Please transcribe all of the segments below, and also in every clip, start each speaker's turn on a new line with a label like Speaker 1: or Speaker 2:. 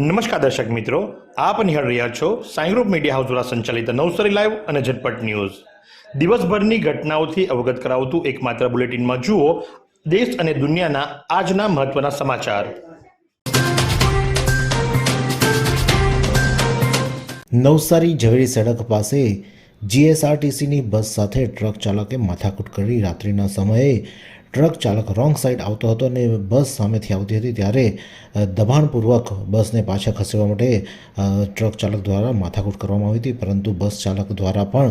Speaker 1: નમસ્કાર દર્શક મિત્રો, આપ નિહાળ રહ્યા છો સાઈ ગ્રુપ મીડિયા હાઉસ દ્વારા સંચાલિત નવસારી લાઈવ અને ઝટપટ ન્યૂઝ. દિવસભરની ઘટનાઓથી અવગત કરાવતું એકમાત્ર બુલેટિનમાં જુઓ દેશ અને દુનિયાના આજના મહત્વના સમાચાર.
Speaker 2: નવસારી ઝવેરી સડક પાસે જીએસઆરટીસીની બસ સાથે ટ્રક ચાલકે માથાકૂટ કરી રાત્રિના સમયે ટ્રક ચાલક રોંગ સાઈડ આવતો હતો અને બસ સામેથી આવતી હતી ત્યારે દબાણપૂર્વક બસને પાછા ખસેડવા માટે ટ્રક ચાલક દ્વારા માથાકૂટ કરવામાં આવી હતી, પરંતુ બસ ચાલક દ્વારા પણ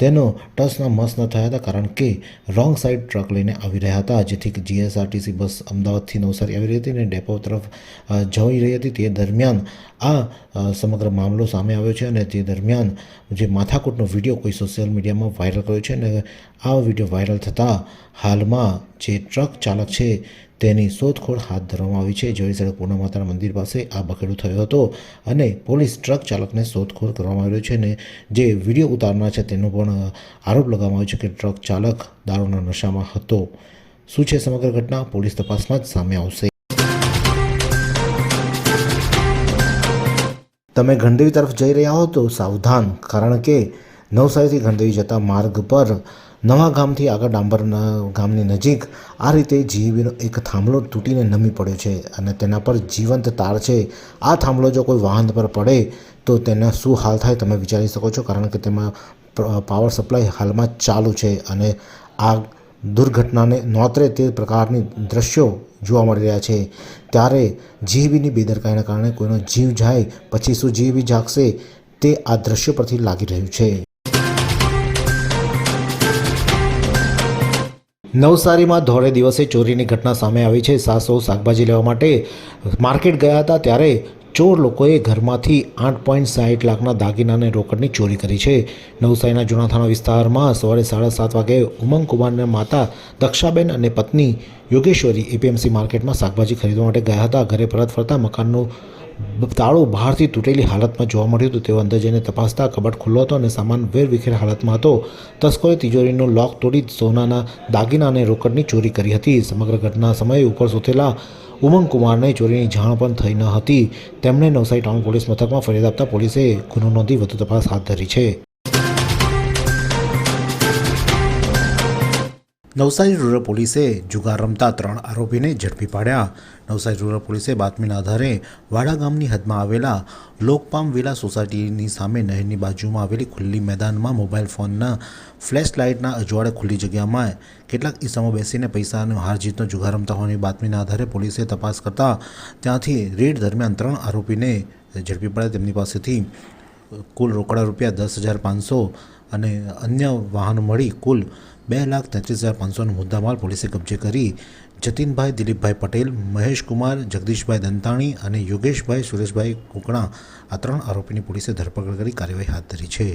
Speaker 2: તેનો ટસના મસ ન થયા હતા કારણ કે રોંગ સાઈડ ટ્રક લઈને આવી રહ્યા હતા, જેથી જીએસઆરટીસી બસ અમદાવાદથી નવસારી આવી રહી હતી અને ડેપો તરફ જઈ રહી હતી. તે દરમિયાન આ સમગ્ર મામલો સામે આવ્યો છે અને તે દરમિયાન જે માથાકૂટનો વીડિયો કોઈ સોશિયલ મીડિયામાં વાયરલ કર્યો છે અને આ વીડિયો વાયરલ થતાં હાલમાં જે ટ્રક ચાલક છે તેની શોધખોળ હાથ ધરવામાં આવી છે. જોઈ સડક પૂર્ણા મંદિર પાસે આ બખેડો થયો હતો અને પોલીસ ટ્રક ચાલકને શોધખોળ કરવામાં આવ્યો છે અને જે વીડિયો ઉતારનાર છે તેનો પણ આરોપ લગાવવામાં આવ્યો છે કે ટ્રક ચાલક દારૂના નશામાં હતો. શું છે સમગ્ર ઘટના? પોલીસ તપાસમાં જ સામે આવશે. તમે ગણદેવી તરફ જઈ રહ્યા હો તો સાવધાન, કારણ કે નવસારીથી ગણદેવી જતા માર્ગ પર નવા ગામથી આગળ ડાંબરના ગામની નજીક આ રીતે જીવીનો એક થાંભલો તૂટીને નમી પડ્યો છે અને તેના પર જીવંત તાર છે. આ થાંભલો જો કોઈ વાહન પર પડે તો તેના શું હાલ થાય તમે વિચારી શકો છો, કારણ કે તેમાં પાવર સપ્લાય હાલમાં ચાલુ છે અને આ દુર્ઘટનાને નોતરે તે પ્રકારની દ્રશ્યો જોવા મળી રહ્યા છે. ત્યારે જીવીની બેદરકારીના કારણે કોઈનો જીવ જાય, પછી શું જીવી જાગશે તે આ દ્રશ્યો પરથી લાગી રહ્યું છે. નવસારીમાં ધોળે દિવસે ચોરીની ઘટના સામે આવી છે. સાસો શાકભાજી લેવા માટે માર્કેટ ગયા હતા ત્યારે ચોર લોકોએ ઘરમાંથી આઠ પોઈન્ટ સાઠ લાખના દાગીનાને રોકડની ચોરી કરી છે. નવસારીના જૂના થાણા વિસ્તારમાં સવારે સાડા સાત વાગે ઉમંગ કુમારના માતા દક્ષાબેન અને પત્ની યોગેશ્વરી એપીએમસી માર્કેટમાં શાકભાજી ખરીદવા માટે ગયા હતા. ઘરે પરત ફરતા મકાનનું તાળું બહારથી તૂટેલી હાલતમાં જોવા મળ્યું હતું. તેઓ અંદર જઈને તપાસતા કબાટ ખુલ્લો હતો અને સામાન વેરવિખેર હાલતમાં હતો. તસ્કરોએ તિજોરીનો લોક તોડી સોનાના દાગીના અને રોકડની ચોરી કરી હતી. સમગ્ર ઘટના સમયે ઉપર સુતેલા ઉમંગ કુમારને ચોરીની જાણ પણ થઈ ન હતી. તેમણે નવસારી ટાઉન પોલીસ મથકમાં ફરિયાદ આપતા પોલીસે ગુનો નોંધી વધુ તપાસ હાથ ધરી છે. નવસારી રૂરલ પોલીસે જુગાર રમતા ત્રણ આરોપીને ઝડપી પાડ્યા. નવસારી રૂરલ પોલીસે બાતમીના આધારે વાડા ગામની હદમાં આવેલા લોકપામ વિલા સોસાયટીની સામે નહેરની બાજુમાં આવેલી ખુલ્લી મેદાનમાં મોબાઈલ ફોનના ફ્લેશ લાઇટના અજવાળે ખુલ્લી જગ્યામાં કેટલાક ઈસમો બેસીને પૈસાનો હાર જીતનો જુગાર રમતા હોવાની બાતમીના આધારે પોલીસે તપાસ કરતા ત્યાંથી રેડ દરમિયાન ત્રણ આરોપીને ઝડપી પડ્યા. તેમની પાસેથી કુલ રોકડા રૂપિયા દસ હજાર પાંચસો અને અન્ય વાહનો મળી કુલ બે લાખ તેત્રીસ હજાર પાંચસોનો મુદ્દામાલ પોલીસે કબજે કરી જતીનભાઈ દિલીપભાઈ પટેલ, મહેશકુમાર, જગદીશભાઈ દંતાણી અને યોગેશભાઈ સુરેશભાઈ કુકણા આ ત્રણ આરોપીની પોલીસે ધરપકડ કરી કાર્યવાહી હાથ ધરી છે.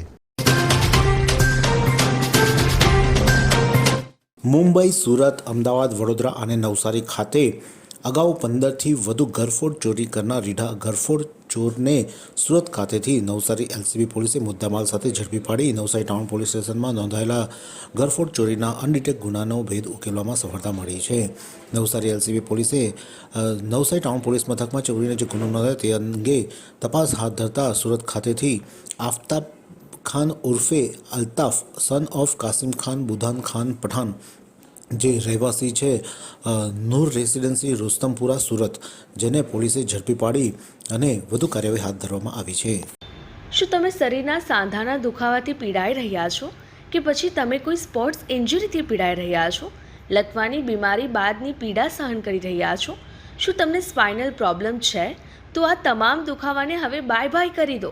Speaker 2: મુંબઈ, સુરત, અમદાવાદ, વડોદરા અને નવસારી ખાતે અગાઉ પંદરથી વધુ ઘરફોડ ચોરી કરનાર રીઢા ઘરફોડ ચોરને સુરત ખાતેથી નવસારી એલસીબી પોલીસે મુદ્દામાલ સાથે ઝડપી પાડી નવસારી ટાઉન પોલીસ સ્ટેશનમાં નોંધાયેલા ઘરફોડ ચોરીના અનડિટેક ગુનાનો ભેદ ઉકેલવામાં સફળતા મળી છે. નવસારી એલસીબી પોલીસે નવસારી ટાઉન પોલીસ મથકમાં ચોરીનો જે ગુનો નોંધાયો તે અંગે તપાસ હાથ ધરતા સુરત ખાતેથી આફતાબ ખાન ઉર્ફે અલ્તાફ સન ઓફ કાસિમ ખાન, બુધાન ખાન પઠાણ જે રહેવાસી છે નૂર રેસિડેન્સી રુસ્તમપુરા, સુરત, જેને પોલીસે ઝડપી પાડી અને વધુ કાર્યવાહી હાથ ધરવામાં આવી છે.
Speaker 3: શું તમે શરીરના સાંધાના દુખાવાથી પીડાઈ રહ્યા છો? કે પછી તમે કોઈ સ્પોર્ટ્સ ઇન્જરીથી પીડાઈ રહ્યા છો? લકવાની બીમારી બાદની પીડા સહન કરી રહ્યા છો? શું તમને સ્પાઇનલ પ્રોબ્લેમ છે? તો આ તમામ દુખાવાને હવે બાય બાય કરી દો.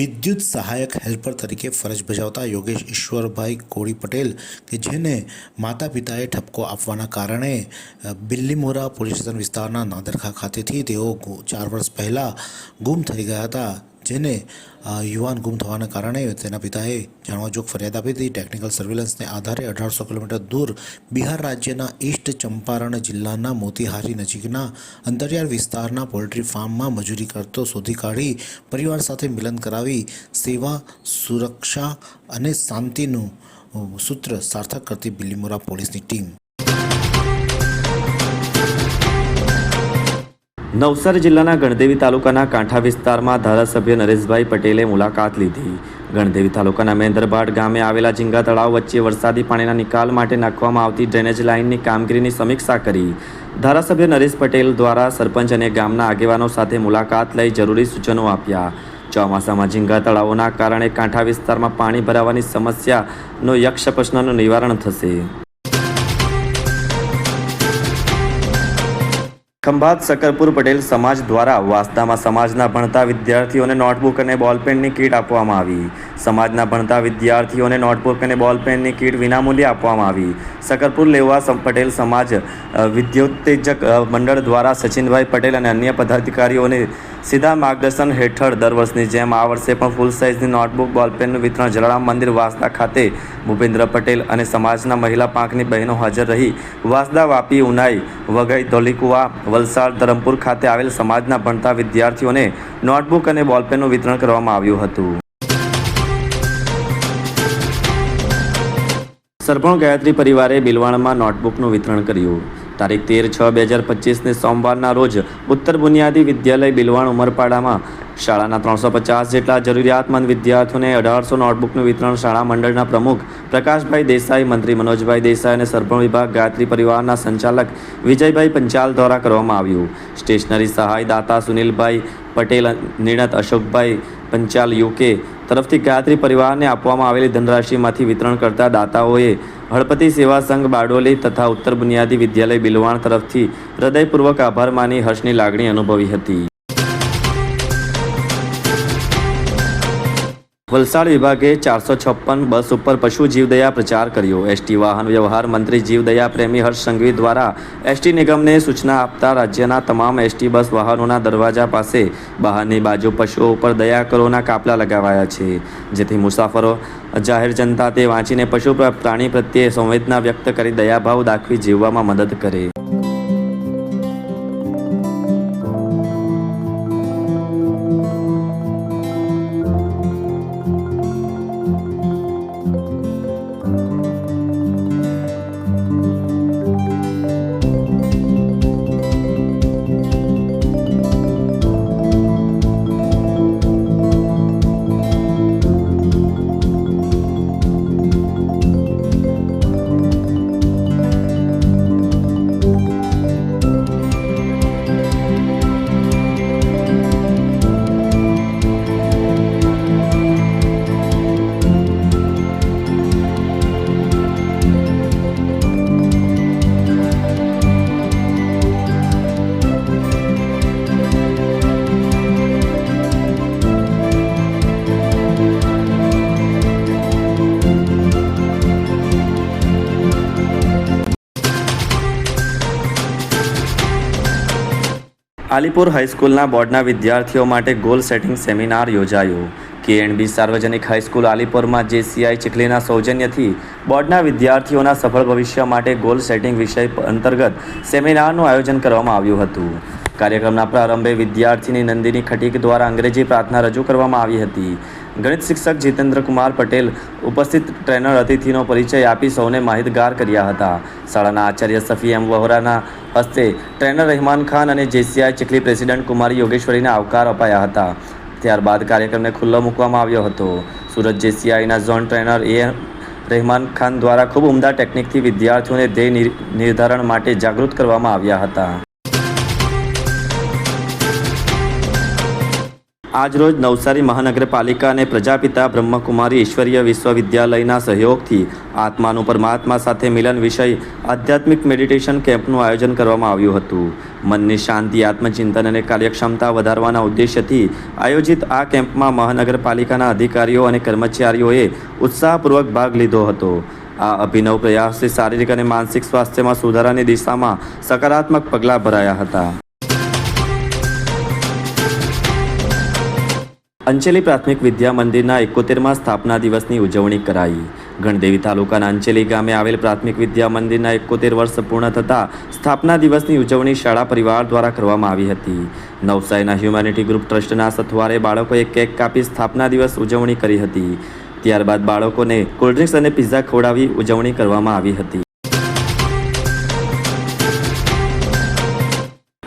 Speaker 2: વિદ્યુત સહાયક હેલ્પર તરીકે ફરજ બજાવતા યોગેશ ઈશ્વરભાઈ કોળી પટેલ કે જેને માતા પિતાએ ઠપકો આપવાના કારણે બિલ્લીમોરા પોલીસ સ્ટેશન વિસ્તારના નાદરખા ખાતેથી તેઓ ચાર વર્ષ પહેલાં ગુમ થઈ ગયા હતા. જેને યુવાન ગુમ થવાના કારણે તેના પિતાએ જાણવાજોગ ફરિયાદ આપી હતી. ટેકનિકલ સર્વેલન્સને આધારે અઢારસો કિલોમીટર દૂર બિહાર રાજ્યના ઈસ્ટ ચંપારણ જિલ્લાના મોતીહારી નજીકના અંતરિયાળ વિસ્તારના પોલ્ટ્રી ફાર્મમાં મજૂરી કરતો શોધી કાઢી, પરિવાર સાથે મિલન કરાવી, સેવા, સુરક્ષા અને શાંતિનું સૂત્ર સાર્થક કરતી બિલીમોરા પોલીસની ટીમ.
Speaker 4: નવસારી જિલ્લાના ગણદેવી તાલુકાના કાંઠા વિસ્તારમાં ધારાસભ્ય નરેશભાઈ પટેલે મુલાકાત લીધી. ગણદેવી તાલુકાના મેંદરબાડ ગામે આવેલા ઝીંગા તળાવ વચ્ચે વરસાદી પાણીના નિકાલ માટે નાખવામાં આવતી ડ્રેનેજ લાઇનની કામગીરીની સમીક્ષા કરી. ધારાસભ્ય નરેશ પટેલ દ્વારા સરપંચ અને ગામના આગેવાનો સાથે મુલાકાત લઈ જરૂરી સૂચનો આપ્યા. ચોમાસામાં ઝીંગા તળાવોના કારણે કાંઠા વિસ્તારમાં પાણી ભરાવાની સમસ્યાનો યક્ષ પ્રશ્નનું નિવારણ થશે. ખંભાત શકરપુર પટેલ સમાજ દ્વારા વાસદામાં સમાજના ભણતા વિદ્યાર્થીઓને નોટબુક અને બોલપેનની કીટ આપવામાં આવી. સમાજના ભણતા વિદ્યાર્થીઓને નોટબુક અને બોલપેનની કીટ વિનામૂલ્યે આપવામાં આવી. શકરપુર લેવા પટેલ સમાજ વિદ્યોત્તેજક મંડળ દ્વારા સચિનભાઈ પટેલ અને અન્ય પદાધિકારીઓને સીધા માર્ગદર્શન હેઠળ દર વર્ષની જેમ આ વર્ષે પણ ફૂલ સાઇઝની નોટબુક બોલપેનનું વિતરણ, જલારામ મંદિર, વાસદા ખાતે ભૂપેન્દ્ર પટેલ અને સમાજના મહિલા પાંખની બહેનો હાજર રહી. વાસદા વાપી, ઉનાઈ, વઘઈ, ધોલીકુવા, વલસાડ, ધરમપુર ખાતે આવેલ સમાજના ભણતા વિદ્યાર્થીઓને નોટબુક અને બોલપેનનું વિતરણ કરવામાં આવ્યું હતું. સરપણ ગાયત્રી પરિવારે બિલવાણમાં નોટબુકનું વિતરણ કર્યું. તારીખ તેર છ બે હજાર પચીસને સોમવારના રોજ ઉત્તર બુનિયાદી વિદ્યાલય બિલવાણ ઉમરપાડામાં શાળાના ત્રણસો પચાસ જેટલા જરૂરિયાતમંદ વિદ્યાર્થીઓને અઢારસો નોટબુકનું વિતરણ શાળા મંડળના પ્રમુખ પ્રકાશભાઈ દેસાઈ, મંત્રી મનોજભાઈ દેસાઈ અને સરપણ વિભાગ ગાયત્રી પરિવારના સંચાલક વિજયભાઈ પંચાલ દ્વારા કરવામાં આવ્યું. સ્ટેશનરી સહાય દાતા સુનિલભાઈ પટેલ, નિણત અશોકભાઈ પંચાલ યુકે તરફથી ગાયત્રી પરિવારને આપવામાં આવેલી ધનરાશિમાંથી વિતરણ કરતા દાતાઓએ હળપતિ સેવા સંઘ બારડોલી તથા ઉત્તર બુનિયાદી વિદ્યાલય બિલવાણ તરફથી હૃદયપૂર્વક આભાર માની હર્ષની લાગણી અનુભવી હતી. વલસાડ વિભાગે ચારસો છપ્પન બસ ઉપર પશુ જીવદયા પ્રચાર કર્યો. એસટી વાહન વ્યવહાર મંત્રી જીવદયા પ્રેમી હર્ષ સંઘવી દ્વારા એસટી નિગમને સૂચના આપતા રાજ્યના તમામ એસટી બસ વાહનોના દરવાજા પાસે બહારની બાજુ પશુઓ ઉપર દયા કરોના કાપલા લગાવાયા છે. જેથી મુસાફરો, જાહેર જનતા તે વાંચીને પશુ પ્રાણી પ્રત્યે સંવેદના વ્યક્ત કરી દયાભાવ દાખવી જીવવામાં મદદ કરે. આલીપુર હાઈસ્કૂલના બોર્ડના વિદ્યાર્થીઓ માટે ગોલ સેટિંગ સેમિનાર યોજાયો. કેએનબી સાર્વજનિક હાઈસ્કૂલ આલીપુરમાં જેસીઆઈ ચીખલીના સૌજન્યથી બોર્ડના વિદ્યાર્થીઓના સફળ ભવિષ્ય માટે ગોલ સેટિંગ વિષય અંતર્ગત સેમિનારનું આયોજન કરવામાં આવ્યું હતું. કાર્યક્રમના પ્રારંભે વિદ્યાર્થીની નંદિની ખટીક દ્વારા અંગ્રેજી પ્રાર્થના રજૂ કરવામાં આવી હતી. ગણિત શિક્ષક જીતેન્દ્ર કુમાર પટેલ ઉપસ્થિત ટ્રેનર અતિથિનો પરિચય આપી સૌને માહિતગાર કર્યા હતા. શાળાના આચાર્ય સફી એમ વહોરાના હસ્તે ટ્રેનર રહેમાન ખાન અને જેસીઆઈ ચીખલી પ્રેસિડેન્ટ કુમારી યોગેશ્વરીને આવકાર અપાયા હતા. ત્યારબાદ કાર્યક્રમને ખુલ્લો મૂકવામાં આવ્યો હતો. Surat જેસીઆઈના zone trainer A Rahman Khan દ્વારા ખૂબ ઉમદા ટેકનિકથી વિદ્યાર્થીઓને ધ્યેય નિર- નિર્ધારણ માટે જાગૃત કરવામાં આવ્યા હતા. આજરોજ નવસારી મહાનગરપાલિકા અને પ્રજાપિતા બ્રહ્મકુમારી ઈશ્વરીય વિશ્વવિદ્યાલયના સહયોગથી આત્માનું પરમાત્મા સાથે મિલન વિષય આધ્યાત્મિક મેડિટેશન કેમ્પનું આયોજન કરવામાં આવ્યું હતું. મનની શાંતિ, આત્મચિંતન અને કાર્યક્ષમતા વધારવાના ઉદ્દેશ્યથી આયોજિત આ કેમ્પમાં મહાનગરપાલિકાના અધિકારીઓ અને કર્મચારીઓએ ઉત્સાહપૂર્વક ભાગ લીધો હતો. આ અભિનવ પ્રયાસથી શારીરિક અને માનસિક સ્વાસ્થ્યમાં સુધારાની દિશામાં સકારાત્મક પગલાં ભરાયા હતા. અંચેલી પ્રાથમિક વિદ્યા મંદિરના એકોતેરમાં સ્થાપના દિવસની ઉજવણી કરાઈ. ગણદેવી તાલુકાના અંચેલી ગામે આવેલ પ્રાથમિક વિદ્યા મંદિરના એકોતેર વર્ષ પૂર્ણ થતાં સ્થાપના દિવસની ઉજવણી શાળા પરિવાર દ્વારા કરવામાં આવી હતી. નવસારીના હ્યુમેનિટી ગ્રુપ ટ્રસ્ટના સથવારે બાળકોએ કેક કાપી સ્થાપના દિવસ ઉજવણી કરી હતી. ત્યારબાદ બાળકોને કોલ્ડ્રિંક્સ અને પિઝા ખવડાવી ઉજવણી કરવામાં આવી હતી.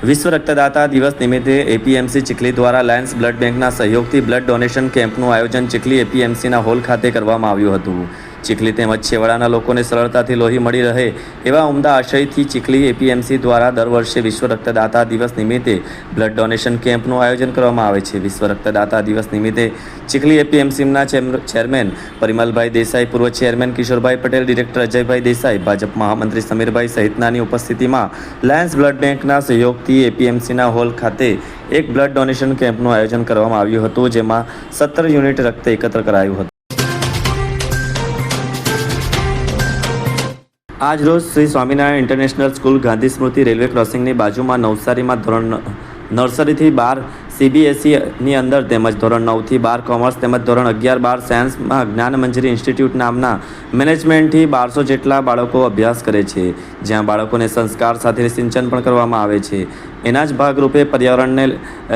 Speaker 4: વિશ્વ રક્તદાતા દિવસ નિમિત્તે એપીએમસી ચીખલી દ્વારા લાયન્સ બ્લડ બેંકના સહયોગથી બ્લડ ડોનેશન કેમ્પનું આયોજન ચીખલી એપીએમસીના હોલ ખાતે કરવામાં આવ્યું હતું. ચીખલી તેમજ છેવાડાના લોકોને સરળતાથી લોહી મળી રહે એવા ઉમદા આશયથી ચીખલી એપીએમસી દ્વારા દર વર્ષે વિશ્વ રક્તદાતા દિવસ નિમિત્તે બ્લડ ડોનેશન કેમ્પનું આયોજન કરવામાં આવે છે. વિશ્વ રક્તદાતા દિવસ નિમિત્તે ચીખલી એપીએમસીના ચેરમેન પરિમલભાઈ દેસાઈ, પૂર્વ ચેરમેન કિશોરભાઈ પટેલ, ડિરેક્ટર અજયભાઈ દેસાઈ, ભાજપ મહામંત્રી સમીરભાઈ સહિતનાની ઉપસ્થિતિમાં લાયન્સ બ્લડ બેંકના સહયોગથી એપીએમસીના હોલ ખાતે એક બ્લડ ડોનેશન કેમ્પનું આયોજન કરવામાં આવ્યું હતું, જેમાં સત્તર યુનિટ રક્ત એકત્ર કરાયું હતું. આજ રોજ Shri Swaminarayan international school Gandhi Smruti railway ક્રોસિંગની બાજુમાં નવસારીમાં ધોરણ નર્સરીથી બાર, સીબીએસઈની અંદર તેમજ ધોરણ નવથી બાર કોમર્સ તેમજ ધોરણ અગિયાર બાર સાયન્સમાં જ્ઞાન મંજરી ઇન્સ્ટિટ્યૂટ નામના મેનેજમેન્ટથી બારસો જેટલા બાળકો અભ્યાસ કરે છે. જ્યાં બાળકોને સંસ્કાર સાથે સિંચન પણ કરવામાં આવે છે. એના જ ભાગરૂપે પર્યાવરણને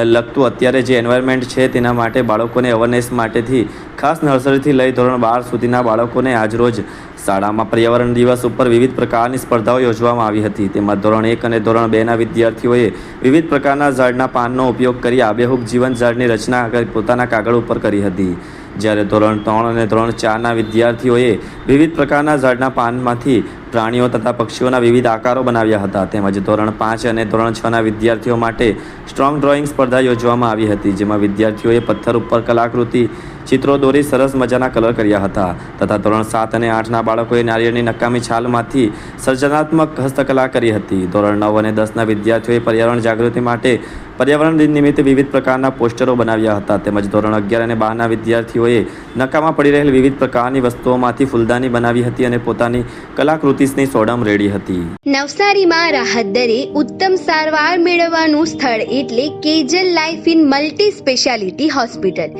Speaker 4: લગતું અત્યારે જે એન્વાયરમેન્ટ છે તેના માટે બાળકોને અવેરનેસ માટેથી, ખાસ નર્સરીથી લઈ ધોરણ બાર સુધીના બાળકોને આજરોજ શાળામાં પર્યાવરણ દિવસ ઉપર વિવિધ પ્રકારની સ્પર્ધાઓ યોજવામાં આવી હતી. તેમાં ધોરણ એક અને ધોરણ બેના વિદ્યાર્થીઓએ વિવિધ પ્રકારના ઝાડના પાનનો ઉપયોગ કરી આબેહૂબ જીવન ઝાડની રચના પોતાના કાગળ ઉપર કરી હતી. જ્યારે ધોરણ ત્રણ અને ધોરણ ચારના વિદ્યાર્થીઓએ વિવિધ પ્રકારના ઝાડના પાનમાંથી પ્રાણીઓ તથા પક્ષીઓના વિવિધ આકારો બનાવ્યા હતા. તેમજ ધોરણ પાંચ અને ધોરણ છના વિદ્યાર્થીઓ માટે સ્ટ્રોંગ ડ્રોઈંગ સ્પર્ધા યોજવામાં આવી હતી, જેમાં વિદ્યાર્થીઓએ પથ્થર ઉપર કલાકૃતિ ચિત્રો દોરી સરસ મજાના કલર કર્યા હતા. તથા ધોરણ સાત અને આઠના બાળકોએ નારિયેળની નકામી છાલમાંથી સર્જનાત્મક હસ્તકલા કરી હતી. ધોરણ નવ અને દસના વિદ્યાર્થીઓએ પર્યાવરણ જાગૃતિ માટે પર્યાવરણ દિન નિમિત્તે વિવિધ પ્રકારના પોસ્ટરો બનાવ્યા હતા. તેમજ ધોરણ અગિયાર અને બારના વિદ્યાર્થીઓએ નકામાં પડી રહેલ વિવિધ પ્રકારની વસ્તુઓમાંથી ફૂલદાની બનાવી હતી અને પોતાની કલાકૃતિની સોડમ રેડી હતી.
Speaker 5: નવસારીમાં રાહત દરે ઉત્તમ સારવાર મેળવવાનું સ્થળ એટલે Kejal life in multi speciality hospital.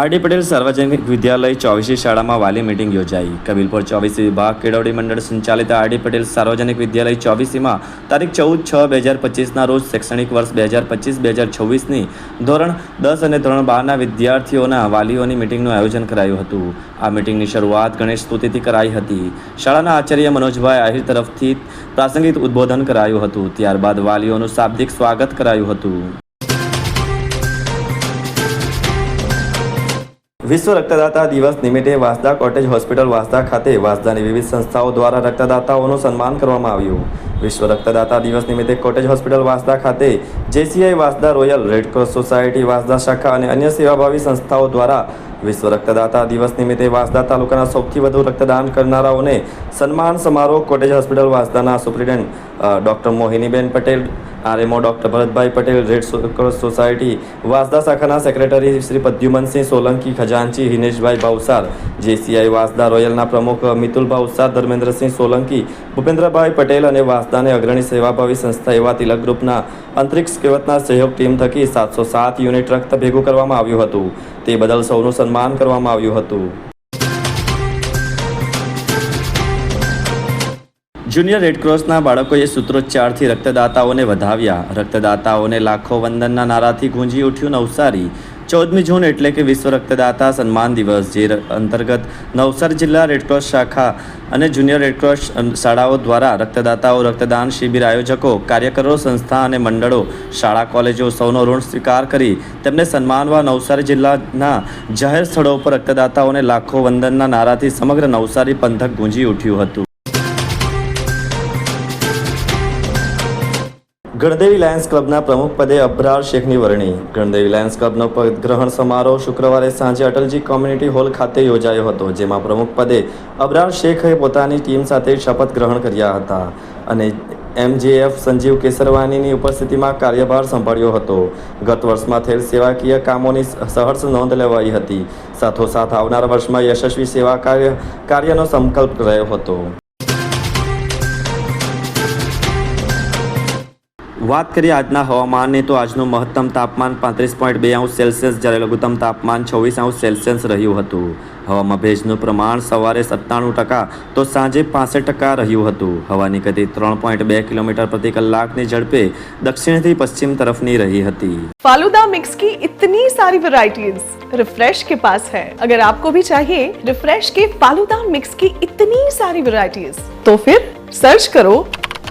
Speaker 4: RD Patel સાર્વજનિક વિદ્યાલય ચોવીસી શાળામાં વાલી મિટિંગ યોજાઈ. કબીલપુર ચોવીસી વિભાગ કેળવણી મંડળ સંચાલિત આરડી પટેલ સાર્વજનિક વિદ્યાલય ચોવીસીમાં તારીખ ચૌદ છ બે હજાર પચીસના રોજ શૈક્ષણિક વર્ષ બે હજાર પચીસ બે હજાર છવ્વીસની ધોરણ દસ અને ધોરણ બારના વિદ્યાર્થીઓના વાલીઓની મિટિંગનું આયોજન કરાયું હતું. આ મિટિંગની શરૂઆત ગણેશ સ્તુતિથી કરાઈ હતી. શાળાના આચાર્ય મનોજભાઈ આહિર તરફથી પ્રાસંગિક ઉદ્બોધન કરાયું હતું. ત્યારબાદ વાલીઓનું શાબ્દિક સ્વાગત કરાયું હતું. વિશ્વ રક્તદાતા દિવસ નિમિત્તે વાસદા કોટેજ હોસ્પિટલ વાસદા ખાતે વાંસદાની વિવિધ સંસ્થાઓ દ્વારા રક્તદાતાઓનું સન્માન કરવામાં આવ્યું. વિશ્વ રક્તદાતા દિવસ નિમિત્તે કોટેજ હોસ્પિટલ વાસદા ખાતે JCI Vansda royal red cross society, Vansda શાખા અને અન્ય સેવાભાવી સંસ્થાઓ દ્વારા વિશ્વ રક્તદાતા દિવસ નિમિત્તે વાંસદા તાલુકાના સૌથી વધુ રક્તદાન કરનારાઓને સન્માન સમારોહ cottage hospital વાંસદાના superintendent doctor Mohiniben Patel RMO doctor Bharatbhai Patel, red cross society, Vansda શાખાના સેક્રેટરી શ્રી પ્રદ્યુમનસિંહ સોલંકી, ખજાનચી હિનેશભાઈ ભાવસાર, જેસીઆઈ વાસદા રોયલના પ્રમુખ મિતુલ ભાવસાર, ધર્મેન્દ્રસિંહ સોલંકી, ભૂપેન્દ્રભાઈ પટેલ અને વાસદાને અગ્રણી સેવાભાવી સંસ્થા એવા તિલક ગ્રુપના અંતરિક્ષ કેવતના સહયોગ ટીમ થકી સાતસો સાત યુનિટ રક્ત ભેગું કરવામાં આવ્યું હતું. તે બદલ સૌનું સન્માન કરવામાં આવ્યું હતું. જુનિયર રેડક્રોસના બાળકોએ સૂત્રોચ્ચારથી રક્તદાતાઓને વધાવ્યા. રક્તદાતાઓને લાખો વંદનના નારાથી ગુંજી ઉઠ્યું નવસારી. ચૌદમી જૂન એટલે કે વિશ્વ રક્તદાતા સન્માન દિવસ, જે અંતર્ગત નવસારી જિલ્લા રેડક્રોસ શાખા અને જુનિયર રેડક્રોસ શાળાઓ દ્વારા રક્તદાતાઓ રક્તદાન શિબિર આયોજકો, કાર્યકરો, સંસ્થા અને મંડળો, શાળા કોલેજો સૌનો ઋણ સ્વીકાર કરી. તેમને સન્માનવા નવસારી જિલ્લાના જાહેર સ્થળો પર રક્તદાતાઓને લાખો વંદનના નારાથી સમગ્ર નવસારી પંથક ગુંજી ઉઠ્યું હતું. ગણદેવી લાયન્સ ક્લબના પ્રમુખ પદે અબ્રાર શેખની વરણી. ગણદેવી લાયન્સ ક્લબનો પદગ્રહણ સમારોહ શુક્રવારે સાંજે અટલજી કોમ્યુનિટી હોલ ખાતે યોજાયો હતો, જેમાં પ્રમુખ પદે અબ્રાર શેખે પોતાની ટીમ સાથે શપથ ગ્રહણ કર્યા હતા અને એમજેએફ સંજીવ કેસરવાનીની ઉપસ્થિતિમાં કાર્યભાર સંભાળ્યો હતો. ગત વર્ષમાં થયેલ સેવાકીય કામોની સહર્ષ નોંધ લેવાઈ હતી. સાથોસાથ આવનાર વર્ષમાં યશસ્વી સેવા કાર્ય, કાર્યનો સંકલ્પ રહ્યો હતો. વાત કરીએ આજના હવામાનની તો આજનું મહત્તમ તાપમાન પાંત્રીસ પોઈન્ટ બે અંશ સેલ્સિયસ જ્યારે લઘુત્તમ તાપમાન છવ્વીસ અંશ સેલ્સિયસ રહ્યું હતું હવામાં ભેજનું પ્રમાણ સવારે સત્તાણું ટકા તો સાંજે પાસઠ ટકા રહ્યું હતું હવાની ગતિ ત્રણ પોઈન્ટ બે કિલોમીટર પ્રતિ કલાકની ઝડપે દક્ષિણથી પશ્ચિમ તરફની રહી હતી
Speaker 6: फालूदा मिक्स की इतनी सारी वैरायटीज रिफ्रेश के पास है अगर आपको भी चाहिए रिफ्रेश के फालूदा मिक्स की इतनी सारी वैरायटीज तो फिर सर्च करो